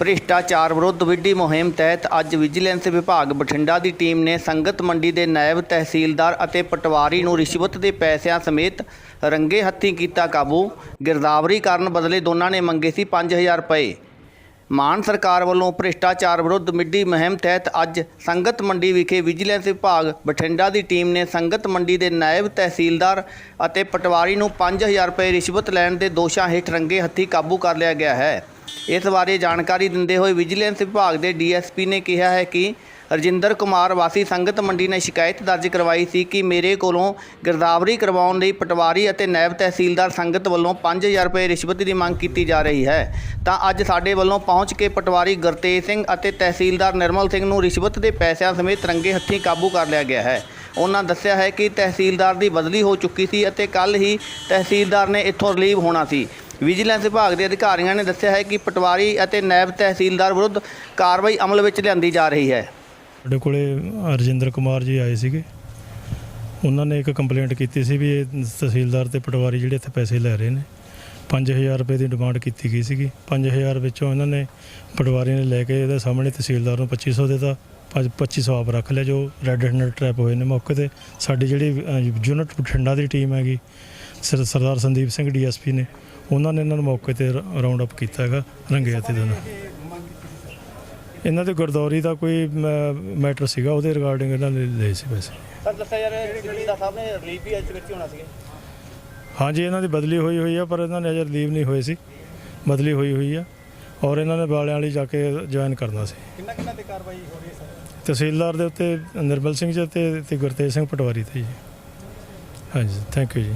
ਭ੍ਰਿਸ਼ਟਾਚਾਰ ਵਿਰੁੱਧ ਵਿੱਢੀ ਮੁਹਿੰਮ ਤਹਿਤ ਅੱਜ ਵਿਜੀਲੈਂਸ ਵਿਭਾਗ ਬਠਿੰਡਾ ਦੀ ਟੀਮ ਨੇ ਸੰਗਤ ਮੰਡੀ ਦੇ ਨਾਇਬ ਤਹਿਸੀਲਦਾਰ ਅਤੇ ਪਟਵਾਰੀ ਨੂੰ ਰਿਸ਼ਵਤ ਦੇ ਪੈਸਿਆਂ ਸਮੇਤ ਰੰਗੇ ਹੱਥੀਂ ਕੀਤਾ ਕਾਬੂ। ਗਿਰਦਾਵਰੀ ਕਰਨ ਬਦਲੇ ਦੋਨਾਂ ਨੇ ਮੰਗੇ ਸੀ 5000 ਰੁਪਏ। ਮਾਨ ਸਰਕਾਰ ਵੱਲੋਂ ਭ੍ਰਿਸ਼ਟਾਚਾਰ ਵਿਰੁੱਧ ਮਿੱਡੀ ਮੁਹਿੰਮ ਤਹਿਤ ਅੱਜ ਸੰਗਤ ਮੰਡੀ ਵਿਖੇ ਵਿਜੀਲੈਂਸ ਵਿਭਾਗ ਬਠਿੰਡਾ ਦੀ ਟੀਮ ਨੇ ਸੰਗਤ ਮੰਡੀ ਦੇ ਨਾਇਬ ਤਹਿਸੀਲਦਾਰ ਅਤੇ ਪਟਵਾਰੀ ਨੂੰ 5000 ਰੁਪਏ ਰਿਸ਼ਵਤ ਲੈਣ ਦੇ ਦੋਸ਼ਾਂ ਹੇਠ ਰੰਗੇ ਹੱਥੀਂ ਕਾਬੂ ਕਰ ਲਿਆ ਗਿਆ ਹੈ। ਇਸ ਬਾਰੇ ਜਾਣਕਾਰੀ ਦਿੰਦੇ ਹੋਏ ਵਿਜੀਲੈਂਸ ਵਿਭਾਗ ਦੇ ਡੀਐਸਪੀ ਨੇ ਕਿਹਾ ਹੈ ਕਿ ਰਜਿੰਦਰ ਕੁਮਾਰ ਵਾਸੀ ਸੰਗਤ ਮੰਡੀ ਨੇ ਸ਼ਿਕਾਇਤ ਦਰਜ ਕਰਵਾਈ ਸੀ ਕਿ ਮੇਰੇ ਕੋਲੋਂ ਗਿਰਦਾਵਰੀ ਕਰਵਾਉਣ ਲਈ ਪਟਵਾਰੀ ਅਤੇ ਨਾਇਬ ਤਹਿਸੀਲਦਾਰ ਸੰਗਤ ਵੱਲੋਂ 5000 ਰੁਪਏ ਰਿਸ਼ਵਤ ਦੀ ਮੰਗ ਕੀਤੀ ਜਾ ਰਹੀ ਹੈ। ਤਾਂ ਅੱਜ ਸਾਡੇ ਵੱਲੋਂ ਪਹੁੰਚ ਕੇ ਪਟਵਾਰੀ ਗੁਰਤੇਜ ਸਿੰਘ ਅਤੇ ਤਹਿਸੀਲਦਾਰ ਨਿਰਮਲ ਸਿੰਘ ਨੂੰ ਰਿਸ਼ਵਤ ਦੇ ਪੈਸਿਆਂ ਸਮੇਤ ਰੰਗੇ ਹੱਥੀਂ ਕਾਬੂ ਕਰ ਲਿਆ ਗਿਆ ਹੈ। ਉਹਨਾਂ ਦੱਸਿਆ ਹੈ ਕਿ ਤਹਿਸੀਲਦਾਰ ਦੀ ਬਦਲੀ ਹੋ ਚੁੱਕੀ ਸੀ ਅਤੇ ਕੱਲ ਹੀ ਤਹਿਸੀਲਦਾਰ ਨੇ ਇੱਥੋਂ ਰਿਲੀਵ ਹੋਣਾ ਸੀ। ਵਿਜੀਲੈਂਸ ਵਿਭਾਗ ਦੇ ਅਧਿਕਾਰੀਆਂ ਨੇ ਦੱਸਿਆ ਹੈ ਕਿ ਪਟਵਾਰੀ ਅਤੇ ਨਾਇਬ ਤਹਿਸੀਲਦਾਰ ਵਿਰੁੱਧ ਕਾਰਵਾਈ ਅਮਲ ਵਿੱਚ ਲਿਆਂਦੀ ਜਾ ਰਹੀ ਹੈ। ਸਾਡੇ ਕੋਲੇ ਰਜਿੰਦਰ ਕੁਮਾਰ ਜੀ ਆਏ ਸੀਗੇ। ਉਹਨਾਂ ਨੇ ਇੱਕ ਕੰਪਲੇਂਟ ਕੀਤੀ ਸੀ ਵੀ ਇਹ ਤਹਿਸੀਲਦਾਰ ਤੇ ਪਟਵਾਰੀ ਜਿਹੜੇ ਇੱਥੇ ਪੈਸੇ ਲੈ ਰਹੇ ਨੇ 5000 ਰੁਪਏ ਦੀ ਡਿਮਾਂਡ ਕੀਤੀ ਗਈ ਸੀਗੀ। 5000 ਵਿੱਚੋਂ ਇਹਨਾਂ ਨੇ ਪਟਵਾਰੀ ਨੇ ਲੈ ਕੇ ਇਹਦੇ ਸਾਹਮਣੇ ਤਹਿਸੀਲਦਾਰ ਨੂੰ 2500 ਦਿੱਤਾ। ਪੰਜ- 2500 ਆਪ ਰੱਖ ਲਿਆ ਜੋ ਰੈੱਡ ਹੈਂਡਡ ਟ੍ਰੈਪ ਹੋਏ ਨੇ ਮੌਕੇ ਤੇ। ਸਾਡੀ ਜਿਹੜੀ ਯੂਨਿਟ ਬਠਿੰਡਾ ਦੀ ਟੀਮ ਹੈਗੀ ਸਰ- ਸਰਦਾਰ ਸੰਦੀਪ ਸਿੰਘ ਡੀਐਸਪੀ ਨੇ ਉਹਨਾਂ ਨੇ ਇਹਨਾਂ ਨੂੰ ਮੌਕੇ ਤੇ ਰਾਉਂਡ ਅਪ ਕੀਤਾ ਹੈਗਾ ਰੰਗੇ ਹੱਥੀਂ ਦੋਨੋਂ ਇਹਨਾਂ ਦੇ ਗੁਰਦੌਰੀ ਦਾ ਕੋਈ ਮੈਟਰ ਸੀਗਾ ਉਹਦੇ ਰਿਗਾਰਡਿੰਗ ਇਹਨਾਂ ਨੇ ਲਏ ਸੀ ਪੈਸੇ। ਸਰ ਦੱਸਿਆ ਯਾਰ ਤਹਿਸੀਲਦਾਰ ਸਾਹਿਬ ਨੇ ਰਿਲੀਵ ਵੀ ਅੱਜ ਵਿੱਚ ਹੋਣਾ ਸੀ ਹਾਂਜੀ ਇਹਨਾਂ ਦੀ ਬਦਲੀ ਹੋਈ ਹੋਈ ਆ ਪਰ ਇਹਨਾਂ ਨੇ ਅਜੇ ਲੀਵ ਨਹੀਂ ਹੋਏ ਸੀ। ਬਦਲੀ ਹੋਈ ਹੋਈ ਆ ਔਰ ਇਹਨਾਂ ਨੇ ਬਾਲਿਆਂ ਵਾਲੀ ਜਾ ਕੇ ਜੁਆਇਨ ਕਰਨਾ ਸੀ। ਕਿੰਨਾ ਕਿੰਨਾ ਤੇ ਕਾਰਵਾਈ ਹੋ ਰਹੀ ਹੈ ਸਰ? ਤਹਿਸੀਲਦਾਰ ਦੇ ਉੱਤੇ ਨਿਰਮਲ ਸਿੰਘ ਜੀ ਤੇ ਤੇ ਗੁਰਤੇਜ ਸਿੰਘ ਪਟਵਾਰੀ ਤੇ ਜੀ। ਹਾਂਜੀ ਥੈਂਕ ਯੂ ਜੀ।